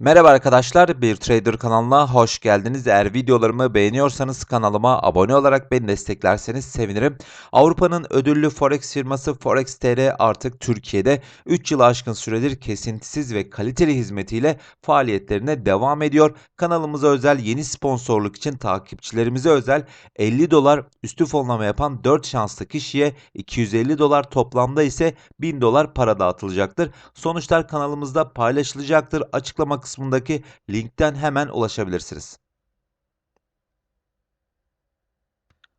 Merhaba arkadaşlar, bir Trader kanalına hoş geldiniz. Eğer videolarımı beğeniyorsanız kanalıma abone olarak beni desteklerseniz sevinirim. Avrupa'nın ödüllü forex firması Forex TR artık Türkiye'de 3 yıl aşkın süredir kesintisiz ve kaliteli hizmetiyle faaliyetlerine devam ediyor. Kanalımıza özel yeni sponsorluk için takipçilerimize özel 50 dolar üstü fonlama yapan 4 şanslı kişiye 250 dolar toplamda ise 1000 dolar para dağıtılacaktır. Sonuçlar kanalımızda paylaşılacaktır. Açıklama kısmındaki linkten hemen ulaşabilirsiniz.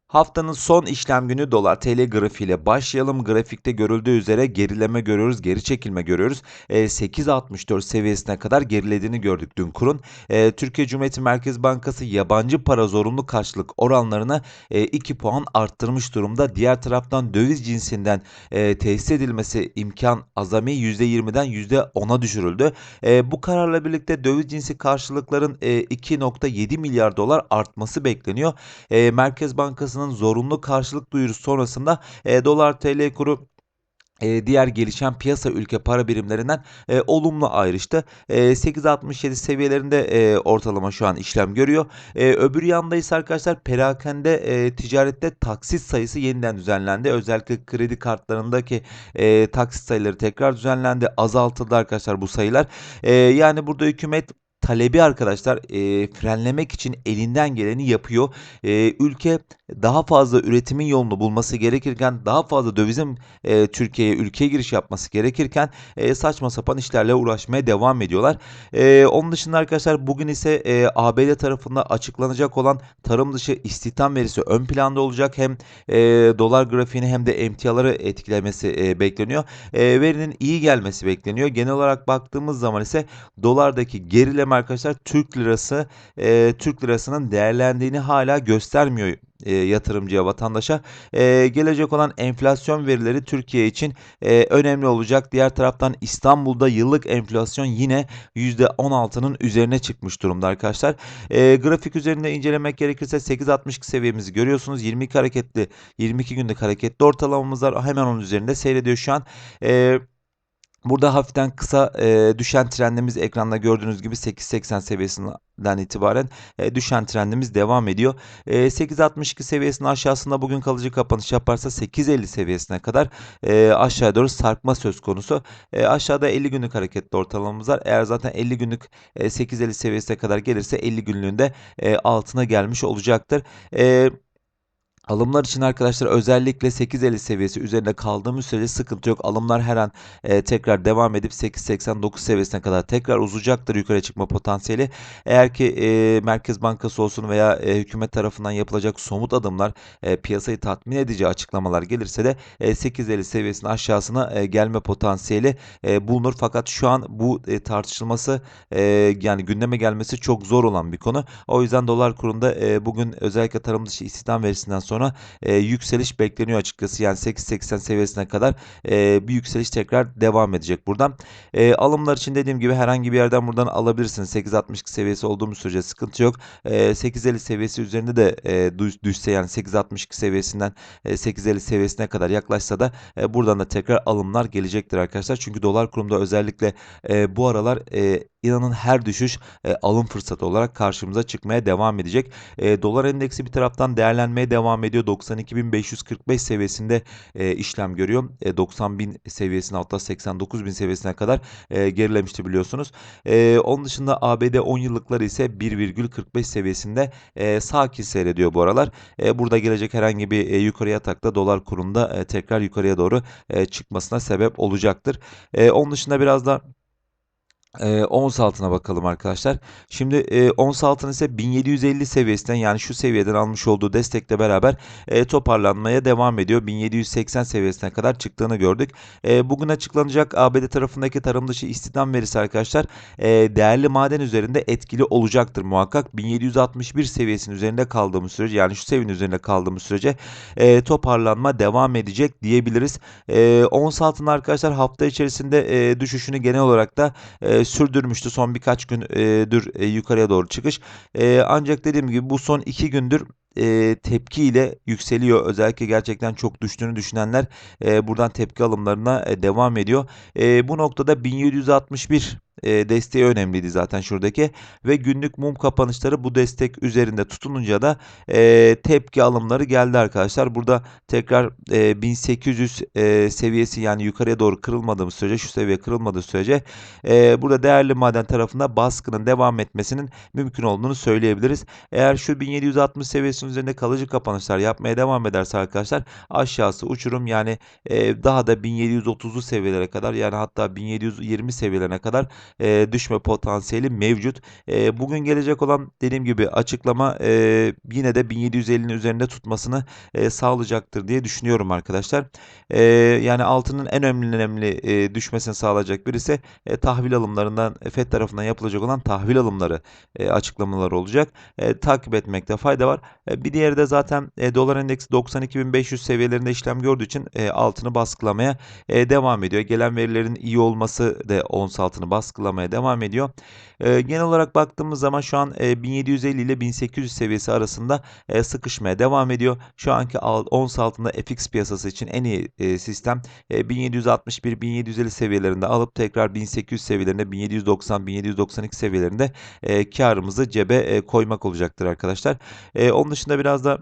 Haftanın son işlem günü dolar TL grafiğiyle başlayalım. Grafikte görüldüğü üzere gerileme görüyoruz, geri çekilme görüyoruz. E, 8.64 seviyesine kadar gerilediğini gördük dün kurun. E, Türkiye Cumhuriyeti Merkez Bankası yabancı para zorunlu karşılık oranlarını e, 2 puan arttırmış durumda. Diğer taraftan döviz cinsinden e, tesis edilmesi imkan azami %20'den %10'a düşürüldü. E, bu kararla birlikte döviz cinsi karşılıkların e, 2.7 milyar dolar artması bekleniyor. E, Merkez Bankası Bankası'nın zorunlu karşılık duyurusu sonrasında e, dolar TL kuru e, diğer gelişen piyasa ülke para birimlerinden e, olumlu ayrıştı. E, 8.67 seviyelerinde e, ortalama şu an işlem görüyor. E, öbür yanda ise arkadaşlar perakende e, ticarette taksit sayısı yeniden düzenlendi. Özellikle kredi kartlarındaki e, taksit sayıları tekrar düzenlendi. Azaltıldı arkadaşlar bu sayılar. E, yani burada hükümet talebi arkadaşlar e, frenlemek için elinden geleni yapıyor. E, ülke daha fazla üretimin yolunu bulması gerekirken daha fazla dövizin e, Türkiye'ye ülkeye giriş yapması gerekirken e, saçma sapan işlerle uğraşmaya devam ediyorlar. E, onun dışında arkadaşlar bugün ise e, ABD tarafında açıklanacak olan tarım dışı istihdam verisi ön planda olacak. Hem e, dolar grafiğini hem de emtiaları etkilemesi e, bekleniyor. E, verinin iyi gelmesi bekleniyor. Genel olarak baktığımız zaman ise dolardaki gerileme arkadaşlar Türk lirası e, Türk lirasının değerlendiğini hala göstermiyor e, yatırımcıya, vatandaşa. E, gelecek olan enflasyon verileri Türkiye için e, önemli olacak. Diğer taraftan İstanbul'da yıllık enflasyon yine %16'nın üzerine çıkmış durumda arkadaşlar. E, grafik üzerinde incelemek gerekirse 8.62 seviyemizi görüyorsunuz. 22 hareketli 22 günlük hareketli ortalamamız var. Hemen onun üzerinde seyrediyor şu an. Eee Burada hafiften kısa e, düşen trendimiz ekranda gördüğünüz gibi 8.80 seviyesinden itibaren e, düşen trendimiz devam ediyor. E, 8.62 seviyesinin aşağısında bugün kalıcı kapanış yaparsa 8.50 seviyesine kadar e, aşağıya doğru sarkma söz konusu. E, aşağıda 50 günlük hareketli ortalamamız var. Eğer zaten 50 günlük e, 8.50 seviyesine kadar gelirse 50 günlüğünde e, altına gelmiş olacaktır. E, Alımlar için arkadaşlar özellikle 8.50 seviyesi üzerinde kaldığımız sürece sıkıntı yok. Alımlar her an e, tekrar devam edip 8.89 seviyesine kadar tekrar uzayacaktır yukarı çıkma potansiyeli. Eğer ki e, Merkez Bankası olsun veya e, hükümet tarafından yapılacak somut adımlar e, piyasayı tatmin edici açıklamalar gelirse de e, 8.50 seviyesinin aşağısına e, gelme potansiyeli e, bulunur. Fakat şu an bu e, tartışılması e, yani gündeme gelmesi çok zor olan bir konu. O yüzden dolar kurunda e, bugün özellikle tarım dışı istihdam verisinden sonra sonra e, yükseliş bekleniyor açıkçası. Yani 8.80 seviyesine kadar e, bir yükseliş tekrar devam edecek buradan. E, alımlar için dediğim gibi herhangi bir yerden buradan alabilirsiniz. 8.62 seviyesi olduğumuz sürece sıkıntı yok. E, 8.50 seviyesi üzerinde de e, düşse yani 8.62 seviyesinden e, 8.50 seviyesine kadar yaklaşsa da e, buradan da tekrar alımlar gelecektir arkadaşlar. Çünkü dolar kurumda özellikle e, bu aralar e, inanın her düşüş e, alım fırsatı olarak karşımıza çıkmaya devam edecek. E, dolar endeksi bir taraftan değerlenmeye devam ediyor. 92.545 seviyesinde e, işlem görüyor. E, 90.000 seviyesine hatta 89.000 seviyesine kadar e, gerilemişti biliyorsunuz. E, onun dışında ABD 10 yıllıkları ise 1,45 seviyesinde e, sakin seyrediyor bu aralar. E, burada gelecek herhangi bir e, yukarıya atakta dolar kurunda e, tekrar yukarıya doğru e, çıkmasına sebep olacaktır. E, onun dışında biraz da e, ons altına bakalım arkadaşlar. Şimdi e, ons altın ise 1750 seviyesinden yani şu seviyeden almış olduğu destekle beraber e, toparlanmaya devam ediyor. 1780 seviyesine kadar çıktığını gördük. E, bugün açıklanacak ABD tarafındaki tarım dışı istihdam verisi arkadaşlar e, değerli maden üzerinde etkili olacaktır muhakkak. 1761 seviyesinin üzerinde kaldığımız sürece yani şu seviyenin üzerinde kaldığımız sürece e, toparlanma devam edecek diyebiliriz. E, ons altın arkadaşlar hafta içerisinde e, düşüşünü genel olarak da e, sürdürmüştü son birkaç gündür e, yukarıya doğru çıkış. E, ancak dediğim gibi bu son iki gündür e, tepkiyle yükseliyor. Özellikle gerçekten çok düştüğünü düşünenler e, buradan tepki alımlarına e, devam ediyor. E, bu noktada 1761 e, desteği önemliydi zaten şuradaki ve günlük mum kapanışları bu destek üzerinde tutununca da e, tepki alımları geldi arkadaşlar. Burada tekrar e, 1800 e, seviyesi yani yukarıya doğru kırılmadığımız sürece şu seviye kırılmadığı sürece e, burada değerli maden tarafında baskının devam etmesinin mümkün olduğunu söyleyebiliriz. Eğer şu 1760 seviyesinin üzerinde kalıcı kapanışlar yapmaya devam ederse arkadaşlar aşağısı uçurum yani e, daha da 1730'lu seviyelere kadar yani hatta 1720 seviyelerine kadar e, düşme potansiyeli mevcut. E, bugün gelecek olan dediğim gibi açıklama e, yine de 1750'nin üzerinde tutmasını e, sağlayacaktır diye düşünüyorum arkadaşlar. E, yani altının en önemli önemli e, düşmesini sağlayacak birisi e, tahvil alımlarından FED tarafından yapılacak olan tahvil alımları e, açıklamaları olacak. E, takip etmekte fayda var. E, bir diğeri de zaten e, dolar endeksi 92.500 seviyelerinde işlem gördüğü için e, altını baskılamaya e, devam ediyor. Gelen verilerin iyi olması da ons altını baskılamaya devam ediyor. E, genel olarak baktığımız zaman şu an e, 1750 ile 1800 seviyesi arasında e, sıkışmaya devam ediyor. Şu anki ons altında FX piyasası için en iyi e, sistem e, 1761-1750 seviyelerinde alıp tekrar 1800 seviyelerinde 1790-1792 seviyelerinde e, karımızı cebe e, koymak olacaktır arkadaşlar. E, onun dışında biraz da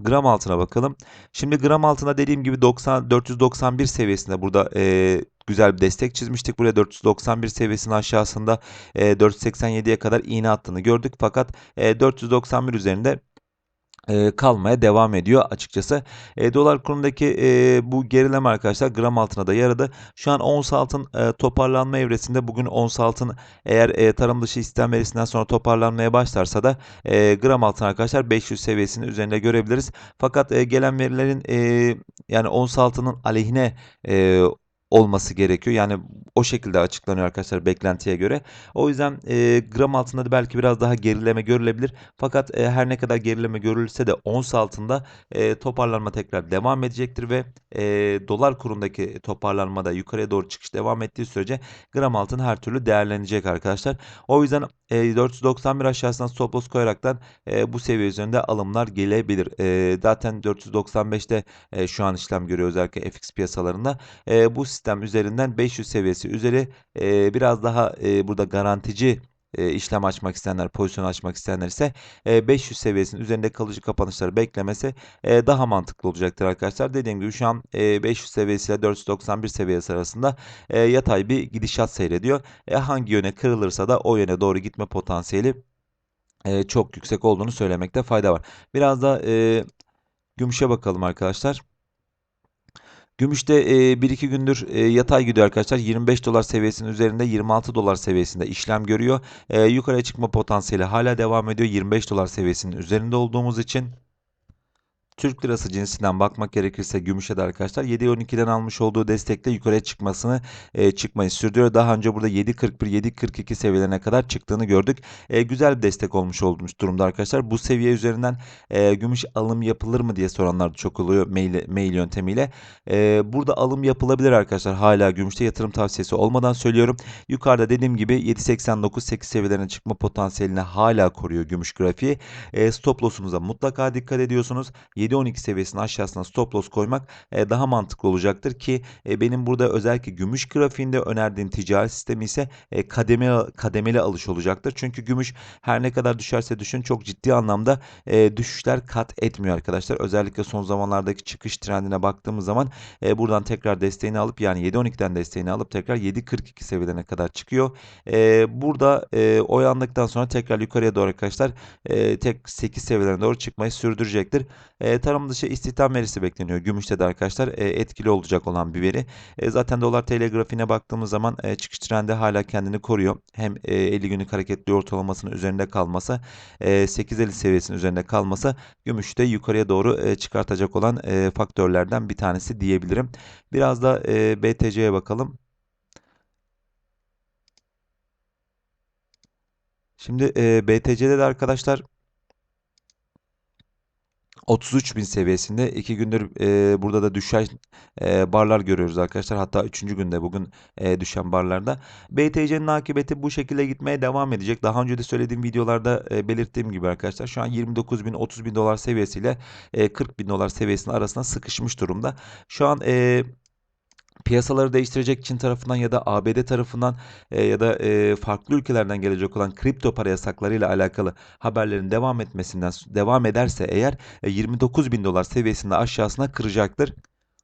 gram altına bakalım. Şimdi gram altına dediğim gibi 90 491 seviyesinde burada e, güzel bir destek çizmiştik. Buraya 491 seviyesinin aşağısında e, 487'ye kadar iğne attığını gördük. Fakat e, 491 üzerinde e, kalmaya devam ediyor açıkçası. E, dolar kurundaki e, bu gerileme arkadaşlar gram altına da yaradı. Şu an ons altın e, toparlanma evresinde bugün ons altın eğer e, tarım dışı istihdam verisinden sonra toparlanmaya başlarsa da e, gram altın arkadaşlar 500 seviyesinin üzerinde görebiliriz. Fakat e, gelen verilerin e, yani ons altının aleyhine e, olması gerekiyor. Yani o şekilde açıklanıyor arkadaşlar beklentiye göre. O yüzden e, gram altında da belki biraz daha gerileme görülebilir. Fakat e, her ne kadar gerileme görülse de ons altında e, toparlanma tekrar devam edecektir ve e, dolar kurundaki toparlanma da yukarıya doğru çıkış devam ettiği sürece gram altın her türlü değerlenecek arkadaşlar. O yüzden e, 491 aşağısından stop loss koyaraktan e, bu seviye üzerinde alımlar gelebilir. E, zaten 495'te e, şu an işlem görüyor özellikle FX piyasalarında. E, bu sistem üzerinden 500 seviyesi üzeri e, biraz daha e, burada garantici e, işlem açmak isteyenler, pozisyon açmak isteyenler ise e, 500 seviyesinin üzerinde kalıcı kapanışları beklemesi e, daha mantıklı olacaktır arkadaşlar. Dediğim gibi şu an e, 500 seviyesi ile 491 seviyesi arasında e, yatay bir gidişat seyrediyor. E, hangi yöne kırılırsa da o yöne doğru gitme potansiyeli e, çok yüksek olduğunu söylemekte fayda var. Biraz da e, gümüşe bakalım arkadaşlar. Gümüşte e, 1-2 gündür yatay gidiyor arkadaşlar. 25 dolar seviyesinin üzerinde 26 dolar seviyesinde işlem görüyor. Yukarıya çıkma potansiyeli hala devam ediyor. 25 dolar seviyesinin üzerinde olduğumuz için. Türk lirası cinsinden bakmak gerekirse gümüşe de arkadaşlar 7.12'den almış olduğu destekle yukarıya çıkmasını e, çıkmayı sürdürüyor. Daha önce burada 7.41 7.42 seviyelerine kadar çıktığını gördük. E, güzel bir destek olmuş olmuş durumda arkadaşlar. Bu seviye üzerinden e, gümüş alım yapılır mı diye soranlar da çok oluyor mail, mail yöntemiyle. E, burada alım yapılabilir arkadaşlar. Hala gümüşte yatırım tavsiyesi olmadan söylüyorum. Yukarıda dediğim gibi 7.89 8 seviyelerine çıkma potansiyelini hala koruyor gümüş grafiği. E, stop loss'umuza mutlaka dikkat ediyorsunuz. 7-12 seviyesinin aşağısına stop loss koymak e, daha mantıklı olacaktır ki e, benim burada özellikle gümüş grafiğinde önerdiğim ticari sistemi ise e, kademe, kademeli alış olacaktır. Çünkü gümüş her ne kadar düşerse düşün çok ciddi anlamda düşüşler kat etmiyor arkadaşlar. Özellikle son zamanlardaki çıkış trendine baktığımız zaman buradan tekrar desteğini alıp yani 7-12'den desteğini alıp tekrar 7.42 seviyelerine kadar çıkıyor. Burada oyandıktan sonra tekrar yukarıya doğru arkadaşlar tek 8 seviyelerine doğru çıkmayı sürdürecektir. E, tarım dışı istihdam verisi bekleniyor. Gümüşte de arkadaşlar e, etkili olacak olan bir veri. E, zaten dolar TL grafiğine baktığımız zaman e, çıkış trendi hala kendini koruyor. Hem e, 50 günlük hareketli ortalamasının üzerinde kalması, e, 8.50 seviyesinin üzerinde kalması gümüşte yukarıya doğru e, çıkartacak olan e, faktörlerden bir tanesi diyebilirim. Biraz da e, BTC'ye bakalım. Şimdi e, BTC'de de arkadaşlar 33 bin seviyesinde 2 gündür e, burada da düşen e, barlar görüyoruz arkadaşlar. Hatta 3. günde bugün e, düşen barlarda. BTC'nin akıbeti bu şekilde gitmeye devam edecek. Daha önce de söylediğim videolarda e, belirttiğim gibi arkadaşlar şu an 29 bin 30 bin dolar seviyesiyle e, 40 bin dolar seviyesinin arasında sıkışmış durumda. Şu an e, piyasaları değiştirecek Çin tarafından ya da ABD tarafından e, ya da e, farklı ülkelerden gelecek olan kripto para yasaklarıyla alakalı haberlerin devam etmesinden devam ederse eğer e, 29 bin dolar seviyesinde aşağısına kıracaktır.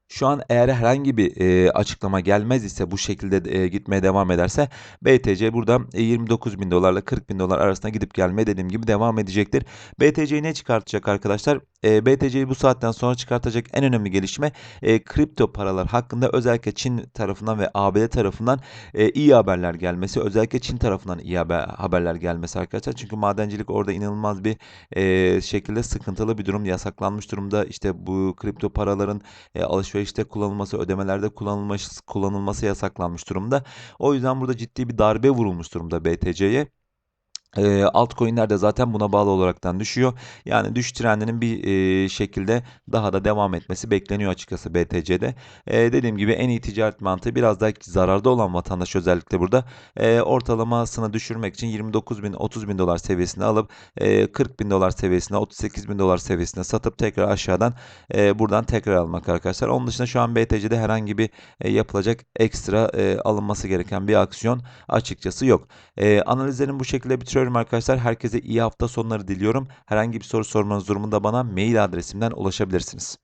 Şu an eğer herhangi bir e, açıklama gelmez ise bu şekilde e, gitmeye devam ederse BTC burada e, 29 bin dolarla 40 bin dolar arasında gidip gelmeye dediğim gibi devam edecektir. BTC'yi ne çıkartacak arkadaşlar? E, BTC'yi bu saatten sonra çıkartacak en önemli gelişme e, kripto paralar hakkında özellikle Çin tarafından ve ABD tarafından e, iyi haberler gelmesi. Özellikle Çin tarafından iyi haber, haberler gelmesi arkadaşlar. Çünkü madencilik orada inanılmaz bir e, şekilde sıkıntılı bir durum. Yasaklanmış durumda. İşte bu kripto paraların e, alışverişte kullanılması, ödemelerde kullanılması, kullanılması yasaklanmış durumda. O yüzden burada ciddi bir darbe vurulmuş durumda BTC'ye. E, altcoin'ler de zaten buna bağlı olaraktan düşüyor. Yani düş trendinin bir e, şekilde daha da devam etmesi bekleniyor açıkçası BTC'de. E, dediğim gibi en iyi ticaret mantığı biraz daha zararda olan vatandaş özellikle burada e, ortalamasını düşürmek için 29 bin 30 bin dolar seviyesine alıp e, 40 bin dolar seviyesine 38 bin dolar seviyesine satıp tekrar aşağıdan e, buradan tekrar almak arkadaşlar. Onun dışında şu an BTC'de herhangi bir e, yapılacak ekstra e, alınması gereken bir aksiyon açıkçası yok. E, analizlerin bu şekilde bitiriyorum arkadaşlar. Herkese iyi hafta sonları diliyorum. Herhangi bir soru sormanız durumunda bana mail adresimden ulaşabilirsiniz.